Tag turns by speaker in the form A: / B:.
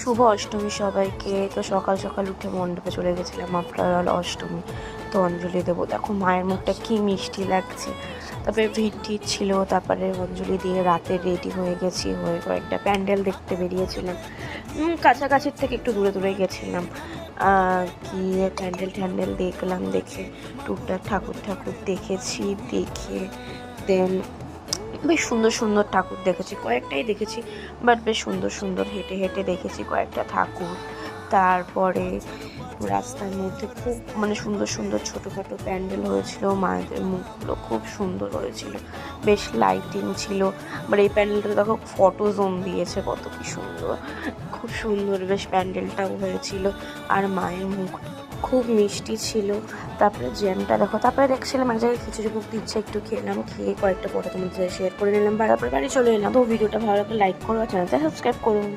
A: শুভ অষ্টমী সবাইকে। তো সকাল সকাল উঠে মণ্ডপে চলে গেছিলাম আপনার হলো অষ্টমী। তো অঞ্জলি দেবো। দেখো মায়ের মুখটা কি মিষ্টি লাগছে। তারপরে ভিড় ছিল, তারপরে অঞ্জলি দিয়ে রাতে রেডি হয়ে গেছি, হয়ে কয়েকটা প্যান্ডেল দেখতে বেরিয়েছিলাম। কাছাকাছির থেকে একটু দূরে দূরে গেছিলাম। গিয়ে প্যান্ডেল ট্যান্ডেল দেখলাম, দেখে টুকটাক ঠাকুর ঠাকুর দেখেছি, দেখে দেন বেশ সুন্দর সুন্দর ঠাকুর দেখেছি, কয়েকটাই দেখেছি বাট বেশ সুন্দর সুন্দর হেঁটে হেঁটে দেখেছি কয়েকটা ঠাকুর। তারপরে রাস্তার মধ্যে খুব মানে সুন্দর সুন্দর ছোটোখাটো প্যান্ডেল হয়েছিল, মায়েদের মুখগুলো খুব সুন্দর হয়েছিল, বেশ লাইটিং ছিল মানে এই প্যান্ডেলটা দেখো ফটো জোন দিয়েছে কত কি সুন্দর। খুব সুন্দর বেশ প্যান্ডেলটাও হয়েছিল, আর মায়ের মুখ খুব মিষ্টি ছিল। তারপরে জ্যামটা দেখো, তারপরে দেখছিলাম এক জায়গায় খিচুড়ি মুখ দিচ্ছে, একটু খেলাম, খেয়ে কয়েকটা ফটো তোমাদের শেয়ার করে নিলাম বাড়ি চলে এলাম। তো ভিডিওটা ভালো লাগলে লাইক করো চ্যানেলটা সাবস্ক্রাইব করুন